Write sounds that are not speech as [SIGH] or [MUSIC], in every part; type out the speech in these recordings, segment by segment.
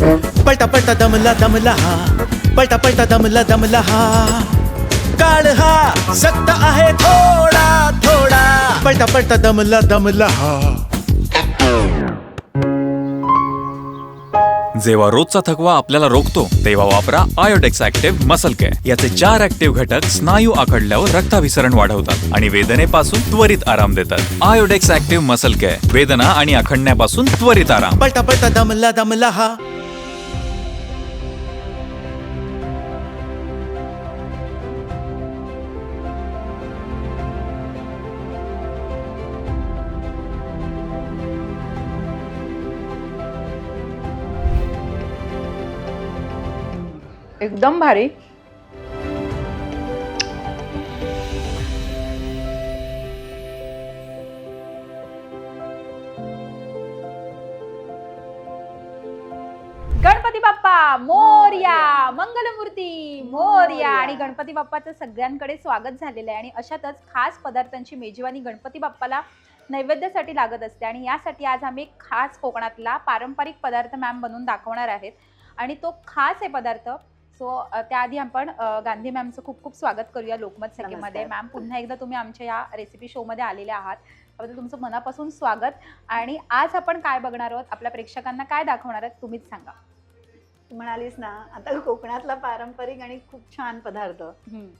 पलटा पलटा दमला दमला हा पलटा पलटा दमला दमला. हा काळ हा सक्त आहे थोडा थोडा. पलटा पलटा दमला दमला. हा जेव्हा रोजचा थकवा आपल्याला रोखतो तेव्हा वापरा आयोडेक्स ऍक्टिव्ह मसल केअर याचे चार ऍक्टिव्ह घटक स्नायू आखडल्यावर रक्ताभिसरण वाढवतात आणि वेदनेपासून त्वरित आराम देतात. आयोडेक्स ऍक्टिव्ह मसल केअर वेदना आणि आखडण्यापासून त्वरित आराम. पलटा पलटा दमला दमला. हा एकदम भारी. गणपती बाप्पा मोर्या मंगलमूर्ती मोर्या. आणि गणपती बाप्पाचं सगळ्यांकडे स्वागत झालेलं आहे. आणि अशातच खास पदार्थांची मेजवानी गणपती बाप्पाला नैवेद्यासाठी लागत असते. आणि यासाठी आज आम्ही खास कोकणातला पारंपरिक पदार्थ मॅम बनवून दाखवणार आहेत. आणि तो खास आहे पदार्थ. सो त्याआधी आपण गांधी मॅमचं खूप खूप स्वागत करूया लोकमत सखीमध्ये नमस्कार. मॅम पुन्हा एकदा तुम्ही आमच्या या रेसिपी शोमध्ये आलेले आहात. त्याबद्दल तुमचं मनापासून स्वागत. आणि आज आपण काय बघणार आहोत? आपल्या प्रेक्षकांना काय दाखवणार आहात? तुम्हीच सांगा. तू म्हणालीस ना आता कोकणातला पारंपरिक आणि खूप छान पदार्थ.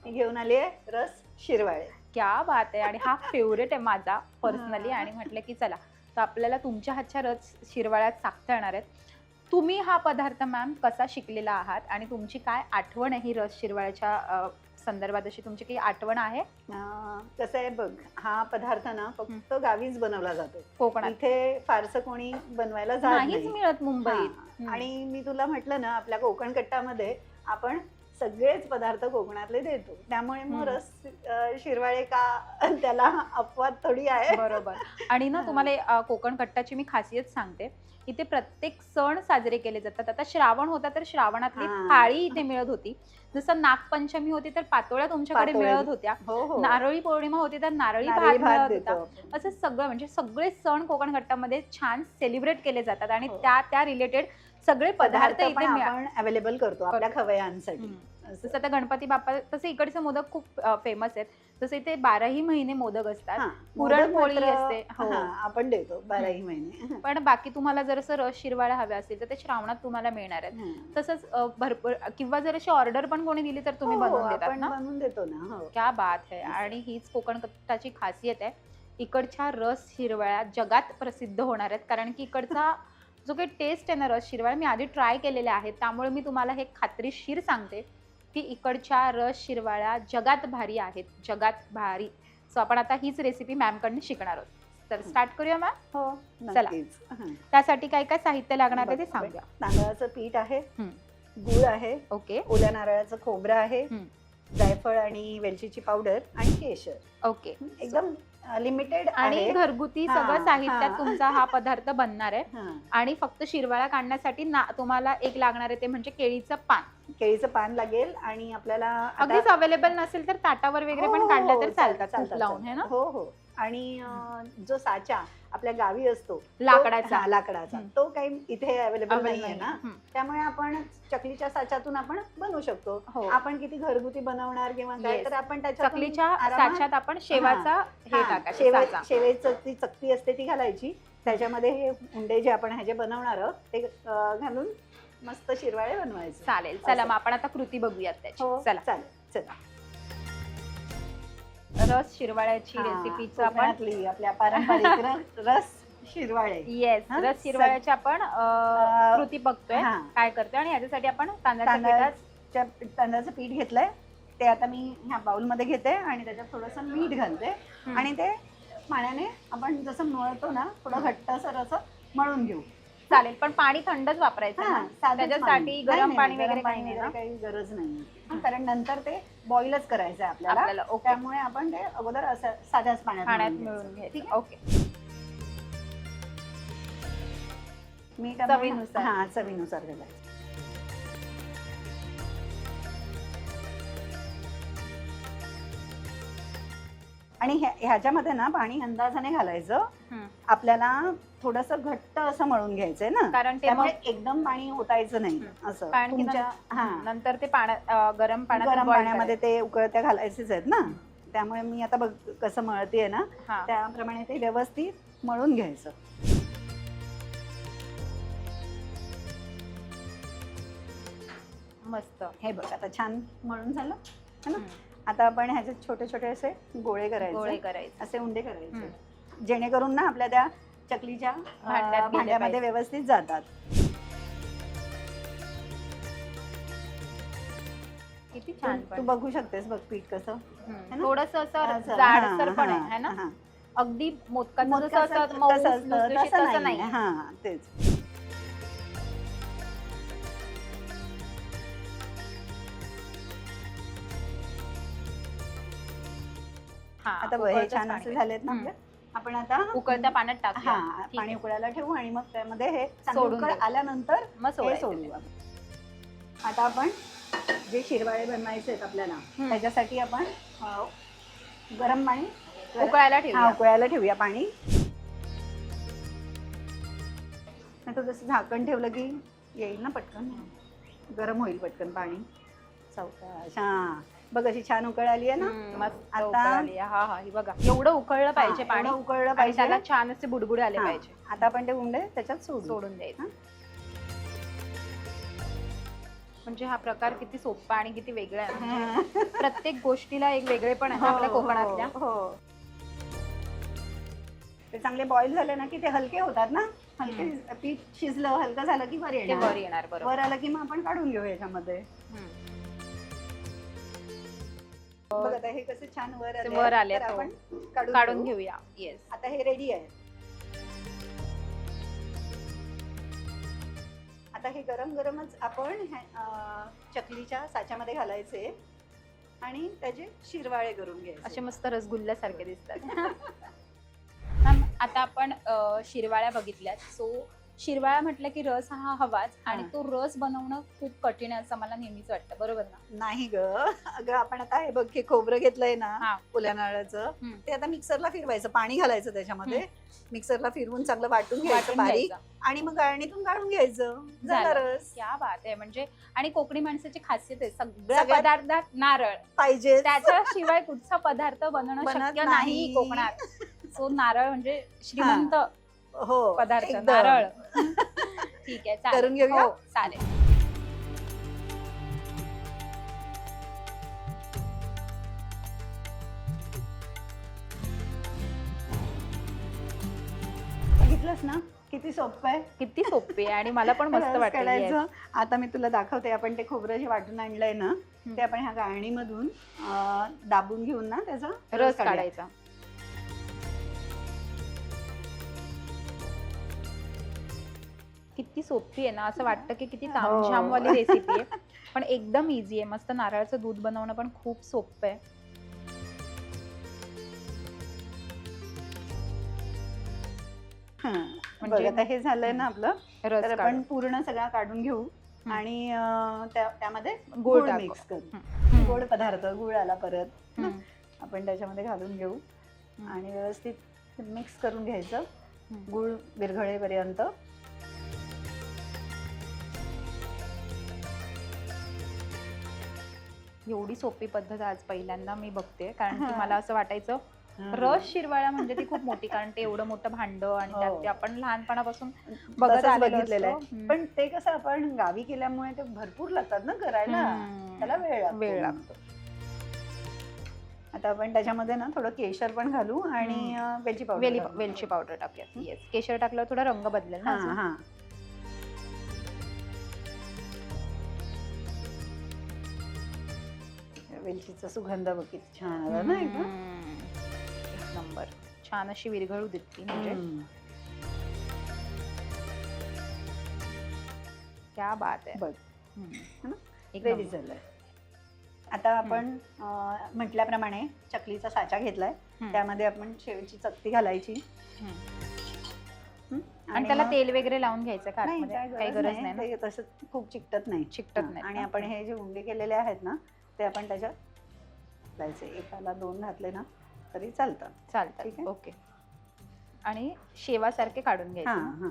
घेऊन आली आहे रस शिरवाळे. क्या बात आहे. आणि हा फेवरेट आहे माझा [LAUGHS] पर्सनली आणि म्हटलं की चला तर आपल्याला तुमच्या हातच्या रस शिरवाळ्यात साखता येणार आहेत. तुम्ही हा पदार्थ मॅम कसा शिकलेला आहात आणि तुमची काय आठवण आहे ही रस शिरवाळ्याच्या संदर्भात? अशी तुमची काही आठवण आहे? कसं आहे बघ हा पदार्थ ना फक्त गावीच बनवला जातो. कोकणात. इथे फारसं कोणी बनवायला जात नाहीच नाही. मिळत मुंबईत. आणि मी तुला म्हटलं ना आपल्या कोकण कट्टामध्ये आपण सगळेच पदार्थ कोकणातले देतो. त्यामुळे मग. रस शिरवाळे का [LAUGHS] त्याला अपवाद थोडी आहे. बरोबर. आणि ना. [LAUGHS] तुम्हाला कोकण कट्टाची मी खासियत सांगते. इथे प्रत्येक सण साजरे केले जातात आता श्रावण होता तर श्रावणातली हा. थाळी इथे मिळत होती जसं नागपंचमी होती तर पातोळ्या तुमच्याकडे पातोळ्या. मिळत होत्या हो हो नारळी पौर्णिमा होती तर नारळी नारळी भात भात मिळत देतो होता आपण. असं सगळं म्हणजे सगळे सण कोकण घट्टामध्ये छान सेलिब्रेट केले जातात आणि हो. त्या त्या रिलेटेड सगळे पदार्थ पदार्थ इथे पण मिळा- आपण अवेलेबल करतो आपल्या खवयांसाठी हम्म. जसं आता गणपती बाप्पा तसे इकडचे मोदक खूप फेमस आहेत. जसं इथे बाराही महिने मोदक असतात. पुरणपोळी असते, हो. आपण देतो बाराही महिने. पण बाकी तुम्हाला जर असं रस शिरवाळ्या हव्या असतील तर ते श्रावणात तुम्हाला मिळणार आहेत. तसंच भरपूर किंवा जर अशी ऑर्डर पण कोणी दिली तर तुम्ही हो, बनवून देतात ना? बनवून देतो ना हो. क्या बात आहे आणि हीच कोकण कट्टाची खासियत आहे. इकडच्या रस शिरवाळ्या जगात प्रसिद्ध होणार आहेत. कारण की इकडचा जो काही टेस्ट आहे ना रस शिरवाळ्या मी आधी ट्राय केलेल्या आहेत त्यामुळे मी तुम्हाला हे खात्रीशीर सांगते. की इकडच्या रस शिरवाळ्या जगात भारी आहेत जगात भारी. सो आपण आता हीच रेसिपी मॅमकडनं शिकणार आहोत. तर स्टार्ट करूया मॅम हो चला. त्यासाठी काय काय साहित्य लागणार आहे ते सांगूया. तांदळाचं पीठ आहे हं. गूळ आहे ओके. ओल्या नारळाचं खोबरं आहे हं. जायफळ आणि वेलचीची पावडर आणि केशर. ओके. एकदम लिमिटेड आणि घरगुती सगळं साहित्यात. तुमचा हा पदार्थ बनणार आहे. आणि फक्त शिरवाळा काढण्यासाठी ना तुम्हाला एक लागणार आहे ते म्हणजे केळीचं पान. केळीचं पान लागेल आणि आपल्याला अगदीच अवेलेबल नसेल तर ताटावर वगैरे पण हो, काढलं तर हो, चालतात लावून है ना? हो आणि जो साचा आपल्या गावी असतो लाकडाचा. हा, लाकडाचा हं. तो काही इथे अवेलेबल Available नाहीये ना हं. त्यामुळे आपण चकलीच्या साच्यातून आपण बनवू शकतो हो. आपण किती घरगुती बनवणार किंवा काय. तर आपण त्याच्यातून चकलीच्या साच्यात आपण शेवाचा हे हा. शेवेचं ती चकती असते ती घालायची त्याच्यामध्ये हे उंडे जे आपण ह्याचे बनवणार आहोत ते घालून मस्त शिरवाळे बनवायचे चालेल चला. मग आपण आता कृती बघूयात त्याची हो चला चालेल चला रस शिरवाळ्याची रेसिपीचं आपण कोकणातली आपल्या पारंपरिक [LAUGHS] रस शिरवाळे येस हा, रस शिरवाळ्याची आपण अं, कृती बघतोय हा. काय करतोय आणि याच्यासाठी आपण तांदळाच्या पिठात तांदळाच्या तांदळाचं पीठ घेतलंय ते आता मी ह्या बाउलमध्ये घेते आणि त्याच्यात थोडंसं मीठ घालते हम्म. आणि ते पाण्याने आपण जसं मळतो ना थोडं घट्टसर असं मळून घेऊ चालेल पण पाणी थंडच वापरायचं हा, ना? साधंच त्याच्यासाठी पाणी. गरम नाही, पाणी नाही, वगैरे गरम काही पाणी नाही वगैरे ना? काही गरज नाही कारण नंतर ते बॉईलच करायचं आहे आपल्याला त्यामुळे आपण ते अगोदर असं साध्याच पाण्यात पाण्यात मळून मिळून घ्यायचं. घ्यायचं ठीक आहे? ओके मीठ चवीनुसार. हा चवीनुसार घालायचं आणि ह्या- ह्याच्यामध्ये ना पाणी अंदाजाने घालायचं. हम्म. आपल्याला थोडस घट्ट असं मळून घ्यायचंय ना. कारण ते त्यामुळे मग एकदम पाणी ओतायचं नाही हम्म. असं. कारण की तुमच्या नं- हा. नंतर ते पाण्यात अं, गरम पाण्यात गरम boil पाण्यामध्ये ते उकळत्या घालायचेच आहेत ना. त्यामुळे मी आता बघ कसं मळतेय ना. करायचं. हा. त्याप्रमाणे ते व्यवस्थित मळून घ्यायचं. मस्त. हे बघ आता छान मळून झालं. है ना? हम्म. आता आपण ह्याचे छोटे छोटे असे गोळे गोळे करायचे. करायचे असे उंडे करायचे. जेणेकरून ना आपल्या त्या चकलीच्या भांड्यामध्ये. व्यवस्थित जातात. किती तू छान तू बघू शकतेस बघ पीठ कसं? थोडस असं जाडसर पण आहे ना. अगदी मोदकाचं असं नाही हा तेच. आता हे छान असे. झालेत ना. आपले आपण आता उकळत्या पाण्यात टाकूया हा पाणी. उकळायला ठेवू आणि मग त्यामध्ये हे सोडून. आल्यानंतर मग हे सोडू. आता आपण जे शिरवाळे बनवायचे आहेत आपल्याला. त्याच्यासाठी आपण गरम पाणी उकळायला ठेवूया उकळायला ठेवूया पाणी नाही तर जसं झाकण ठेवलं की येईल ना पटकन गरम होईल पटकन पाणी चौकाश हा बघ अशी छान उकळ आली आहे ना? हम्म, मस्त. आता-. हा हा. ही बघा. एवढं उकळलं पाहिजे हा, पाणी. एवढं उकळलं आणि पाहिजे. त्याला छान असे बुडबुडे आले हा. पाहिजे. आता आपण ते उंडे त्याच्यात सोडू. सोडून द्यायचं. हा. म्हणजे हा प्रकार किती सोपा आणि किती वेगळा आहे. हा. प्रत्येक गोष्टीला एक वेगळे पण आहे आपल्या हो, कोकणातल्या. हो, हो. ते चांगले बॉईल झाले ना की ते हलके होतात ना? हलके पीठ शिजलं हलकं झालं की वर ते येणार. वर येणार बरोबर. वर आलं की मग आपण काढून घेऊ याच्यामध्ये. हम्म. बघ आता हे कसे छान वर ते आले वर तर हो. आपण काढून काढून घेऊ. घेऊया. येस आता हे रेडी आहे. आता हे गरम गरमच आपण ह्या- अं, चकलीच्या साच्यामध्ये घालायचे आणि त्याचे शिरवाळे करून घ्यायचे. असे मस्त रसगुल्ल्यासारखे दिसतात. [LAUGHS] [LAUGHS] मॅम आता आपण अ, शिरवाळ्या बघितल्यात. सो शिरवाळ्या म्हटलं की रस हा हवाच आणि. तो रस बनवणं खूप कठीण आहे असं मला नेहमीच वाटतं बरोबर ना नाही ग अगं आपण आता हे बघ हे खोबरं घेतलंय ना. ओल्या नारळाचं. ते आता मिक्सरला फिरवायचं पाणी घालायचं त्याच्यामध्ये मिक्सरला फिरवून चांगलं वाटून घ्यायचं बारीक. आणि मग गाळणीतून काढून घ्यायचं. रस क्या बात आहे म्हणजे आणि कोकणी माणसाची खासियत आहे सगळ्या पदार्थात नारळ पाहिजे त्याच्याशिवाय कुठचा पदार्थ बनवणं शक्य नाही. कोकणात सो नारळ म्हणजे श्रीमंत हो पदार्थ. नारळ ठीक आहे चालेल. करून घेऊया? हो, चालेल. बघितलंस ना? किती सोपं आहे. किती सोपी आहे आणि मला पण मस्त रस वाटलं काढायचं. आता मी तुला दाखवते आपण ते खोबरं जे वाटून आणलंय ना. ते आपण ह्या गाळणीमधून अं, दाबून घेऊन ना त्याचा रस काढूया. काढायचा. किती सोपी आहे ना असं वाटतं की किती हो. तामझामवाली रेसिपी आहे पण एकदम इझी आहे मस्त नारळाचं दूध बनवणं पण खूप सोपं आहे हा. म्हणजे- आता हे झालंय ना आपलं तर आपण. पूर्ण सगळा काढून घेऊ. आणि त्यामध्ये टाकू. मिक्स करू हम्म. गोड पदार्थ गुळ आला परत. आपण त्याच्यामध्ये घालून घेऊ. आणि व्यवस्थित मिक्स करून घ्यायचं. गुळ विरघळेपर्यंत एवढी सोपी पद्धत आज पहिल्यांदा मी बघते कारण की हा. मला असं वाटायचं रस शिरवाळ्या म्हणजे ती खूप मोठी कारण ते एवढं मोठं भांड आणि हो. त्यात ते आपण लहानपणापासून बघत बघितलेलं आहे. पण ते कसं आपण गावी केल्यामुळे ते भरपूर लागतात ना करायला. त्याला वेळ वेळ लागतो. आता आपण त्याच्यामध्ये ना थोडं केशर पण घालू आणि वेलची पावडर. वेलची पावडर टाकूया येस केशर टाकल्यावर थोडा रंग बदलेल ना वेलचीचा सुगंध बघ किती छान आला ना एकदम. एक नंबर छान अशी विरघळू देतली म्हणजे. क्या बात आहे बघ. एक रेडी. झालंय आता आपण अं, म्हटल्याप्रमाणे चकलीचा साचा घेतलाय हम्म. त्यामध्ये आपण शेवची चकती घालायची हम्म. आणि त्याला मग- तेल वगैरे लावून घ्यायचं का नाही आतमध्ये? काही गरज नाही ना ते तसं खूप चिकटत नाही चिकटत हा, नाहीत आणि? आपण हे जे उंडे केलेले आहेत ना ते आपण त्याच्यात घालायचे एकाला दोन घातले ना तरी चालतं. ठीक आहे. ओके. आणि शेवासारखे काढून हां घ्यायचे. हां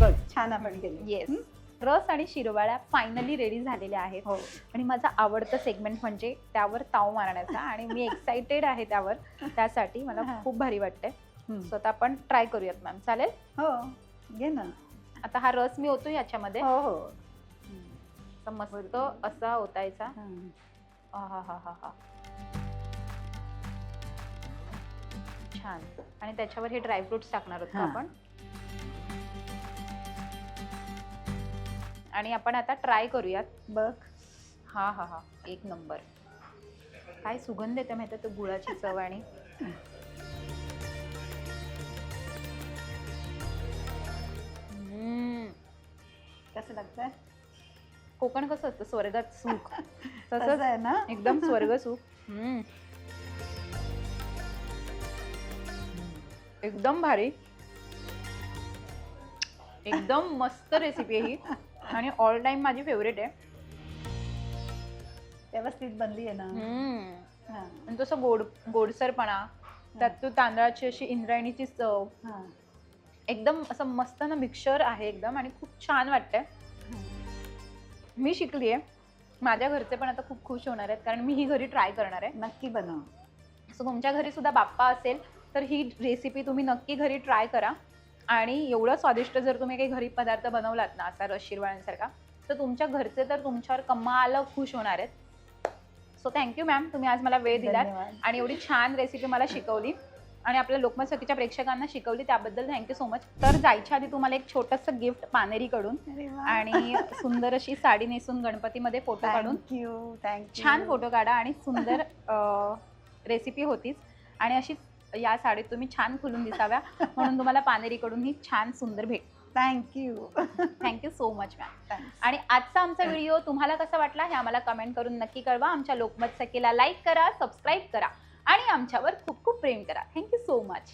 बघ छान आपण केले. येस रस आणि शिरवाळ्या फायनली रेडी झालेल्या आहेत. हो. आणि माझा आवडतं सेगमेंट म्हणजे त्यावर ताव मारण्याचा आणि मी एक्साइटेड आहे त्यावर. [LAUGHS] त्यासाठी मला हा. खूप भारी वाटतंय. हम्म. सो आता आपण ट्राय करूयात मॅम चालेल? हो. घे ना. आता हा रस मी होतो याच्यामध्ये. हो हो. असा मस्त असा ओतायचा. हां. आहाहाहा. छान. आणि त्याच्यावर हे ड्रायफ्रुट्स टाकणार आहोत का हा. आपण? आणि आपण आता ट्राय करूयात. बघ. हा हा हा. एक नंबर. काय सुगंध येते माहिती तो गुळाची चव आणि. कसं लागतंय? कोकण कसं असतं स्वर्गात सुख. तसं [LAUGHS] तसंच आहे ना? एकदम स्वर्ग [LAUGHS] सुख. हम्म. एकदम भारी. एकदम मस्त रेसिपी आहे ही. आणि ऑल टाइम माझी फेवरेट आहे. व्यवस्थित बनली आहे ना? हम्म. हां. आणि तसं गोड गोडसरपणा त्यात तो तांदळाची अशी इंद्रायणीची चव. हां. एकदम असं मस्त ना मिक्सचर आहे एकदम आणि खूप छान वाटतंय. मी शिकली आहे माझ्या घरचे पण आता खूप खुश होणार आहेत कारण मी ही घरी ट्राय करणार आहे. नक्की बनव. सो तुमच्या घरी सुद्धा बाप्पा असेल तर ही रेसिपी तुम्ही नक्की घरी ट्राय करा. आणि एवढं स्वादिष्ट जर तुम्ही काही घरी पदार्थ बनवलात ना असा रस शिरवाळ्यांसारखा तर तुमच्या घरचे तर तुमच्यावर कमाल खुश होणार आहेत. सो थँक्यू मॅम तुम्ही आज मला वेळ दिलात धन्यवाद. आणि एवढी छान रेसिपी मला शिकवली. आणि आपल्या लोकमत सखीच्या प्रेक्षकांना शिकवली त्याबद्दल थँक्यू सो मच तर जायच्या आधी तुम्हाला एक छोटंसं गिफ्ट पानेरीकडून. आणि सुंदर अशी साडी नेसून गणपतीमध्ये फोटो काढून थँक्यू छान फोटो काढा आणि सुंदर रेसिपी होतीच. आणि अशी या साडीत तुम्ही छान खुलून दिसाव्या. [LAUGHS] म्हणून तुम्हाला पानेरीकडून ही छान सुंदर भेट. Thank you thank you so much ma'am आणि आजचा आमचा व्हिडिओ तुम्हाला कसा वाटला हे आम्हाला कमेंट करून नक्की कळवा. आमच्या लोकमत सखीला लाईक करा सबस्क्राईब करा आणि आमच्यावर खूप खूप प्रेम करा. Thank you so much